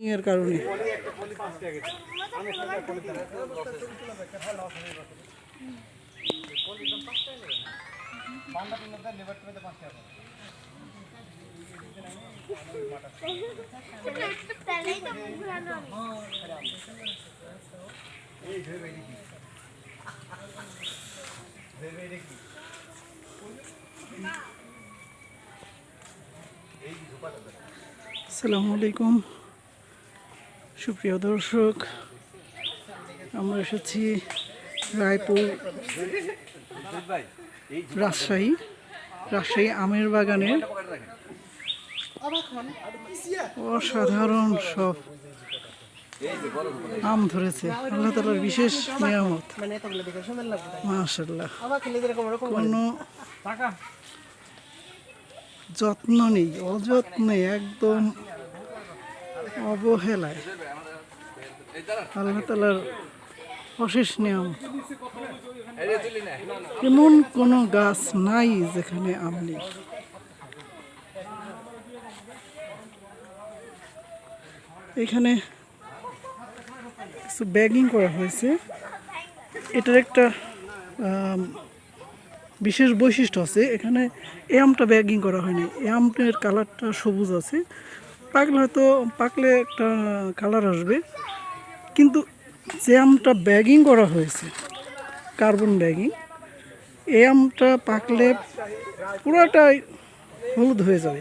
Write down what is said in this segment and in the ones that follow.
এর কারণে। আসসালামু আলাইকুম। সুপ্রিয় দর্শক, আমরা এসেছি রায়পুর রাজশাহী রাজশাহী আমের বাগানের অসাধারণ সব আম ধরেছে। আল্লাহ তালার বিশেষ নিয়ামত। মাশাল্লাহ কোনো যত্ন নেই, অযত্নে একদম অবহেলায়। আল্লাহ তালার অশেষ নিয়ম। এমন কোনো গাছ নাই যেখানে আম নেই এখানে কিছু ব্যাগিং করা হয়েছে। এটার একটা বিশেষ বৈশিষ্ট্য আছে। এখানে আমটা ব্যাগিং করা হয়নি। আমটার কালারটা সবুজ আছে। পাকলে হয়তো পাকলে একটা কালার আসবে। কিন্তু যে আমটা ব্যাগিং করা হয়েছে কার্বন ব্যাগিং এই আমটা পাকলে পুরোটাই হলুদ হয়ে যাবে।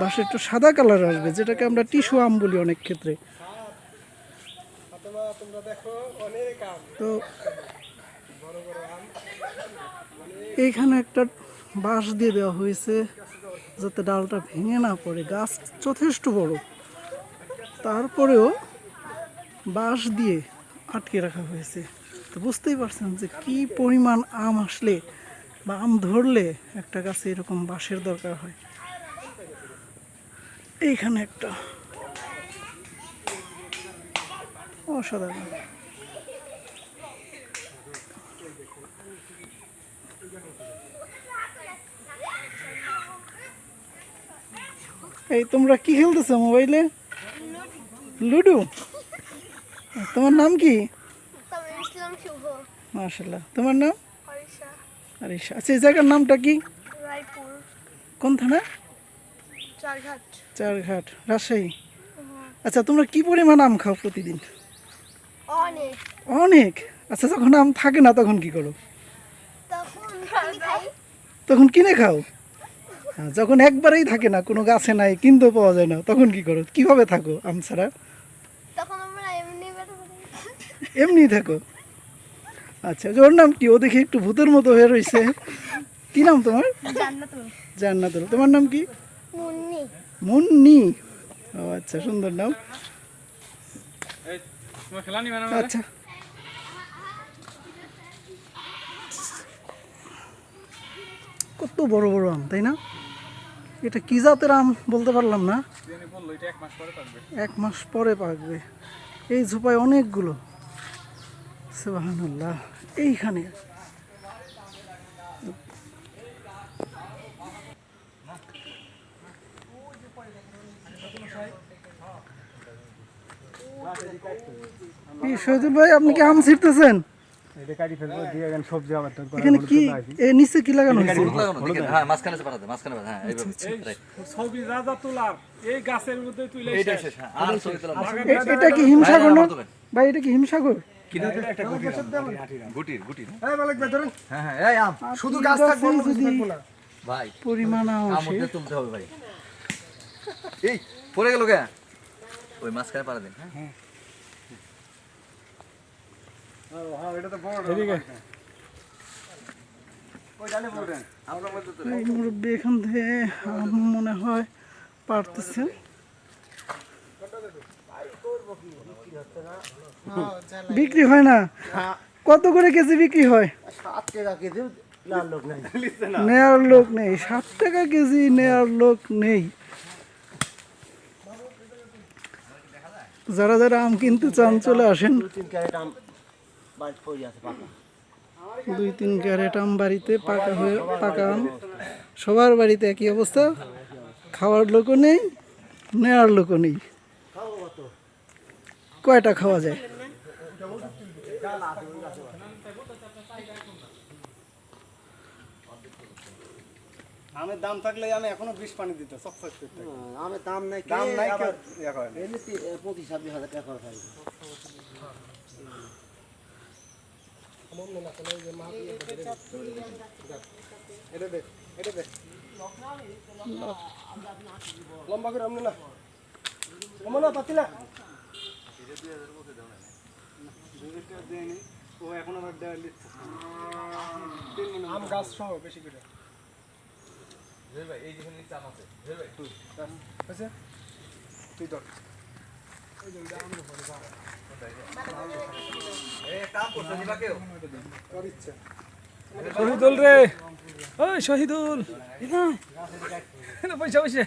বাসে একটু সাদা কালার আসবে, যেটাকে আমরা টিস্যু আম বলি অনেক ক্ষেত্রে। তো এইখানে একটা বাঁশ দিয়ে দেওয়া হয়েছে। যাতে ডালটা ভেঙে না পড়ে, গাছ যথেষ্ট বড়। তারপরেও বাঁশ দিয়ে আটকে রাখা হয়েছে। তো বুঝতেই পারছেন যে কি পরিমাণ আম আসলে বা আম ধরলে একটা গাছে এরকম বাঁশের দরকার হয়। এইখানে একটা অসাধারণ। এই তোমরা কি খেলতেছো মোবাইলে? লুডু? তোমার নাম কি? মাশাল্লাহ তোমার নাম? আরিশা আচ্ছা এই জায়গার নামটা কি? কোন থানা? চারঘাট। চারঘাট রাজশাহী। আচ্ছা তোমরা কি পরিমাণ আম খাও প্রতিদিন? অনেক। অনেক? আচ্ছা যখন আম থাকে না তখন কি করো? তখন কিনে খাও? হ্যাঁ, যখন একবারেই থাকে না কোনো গাছে নাই কিনতেও পাওয়া যায় না তখন কি করো? কীভাবে থাকো আম ছাড়া? তখন আমরা এমনি এমনি থাকো। আচ্ছা ওর নাম কি? ও দেখি একটু ভূতের মতো হয়ে রয়েছে কি নাম তোমার? জান্নাতুল। জান্নাতুল। তোমার নাম কি? মুন্নি। মুন্নি। ও আচ্ছা সুন্দর নাম। আচ্ছা। কত বড় বড় আম তাই না? এটা কি জাতের আম বলতে পারলাম না? এক মাস পরে পাকবে। এই ঝোপায় অনেকগুলো। এইখানে। ভাই, আপনি কি আম ছিটতেছেন এটা কাটি ফেলব দিয়ে এখানে সবজি আবার তোর এখানে কি এ নিচে কি লাগানো হয়েছে? হ্যাঁ, মাঝখানে আছে পাঠাতে, মাঝখানে হ্যাঁ, এইভাবে, ছবি যা যা তোলার এই গাছের মধ্যে তুলে এইটাই শেষ, হ্যাঁ, আর ছবি তোলা এটা কি হিমসাগর না? ভাই এটা কি হিমসাগর? গুটির, গুটির, হ্যাঁ? এই মালিক ভাই ধরেন হ্যাঁ, হ্যাঁ, এই আম, শুধু গাছ থাকব অন্য কিছু থাকব না। ভাই, পরিমাণ আম আম আসে। ওদের তুলতে হবে ভাই। এই, পড়ে গেল কে? ওই মাঝখানে পাড়া দিন, হ্যাঁ? হ্যাঁ এটা তো বড় এদিকে ওই জানে বলবেন এই এখান থেকে মনে হয় পারতেছে বিক্রি হয় না? কত করে কেজি বিক্রি হয়? নেয়ার লোক নেই। সাত টাকা কেজি নেয়ার লোক নেই। যারা যারা আম কিনতে চান চলে আসেন। দুই তিন ক্যারেট আম বাড়িতে পাকা হয়ে পাকা আম। সবার বাড়িতে একই অবস্থা। খাওয়ার লোকও নেই নেওয়ার লোকও নেই। কয়টা খাওয়া যায়? আমের দাম থাকলে আমি এখনও বিষ পানি দিত সব সব করতে আমের দাম নাই দাম নাই আবার কেউ ইয়া পঁচিশ ছাব্বিশ হাজার টাকা খরচ হয় লম্বা করে আমনে না লম্বা না এখন আবার দেওয়া আম গাছ সহ বেশি করে এই যেখানে চাপ আছে হয়েছে তুই ধর এই কাম করতে শহীদুল রে ওই শহীদুল পয়সা পয়সা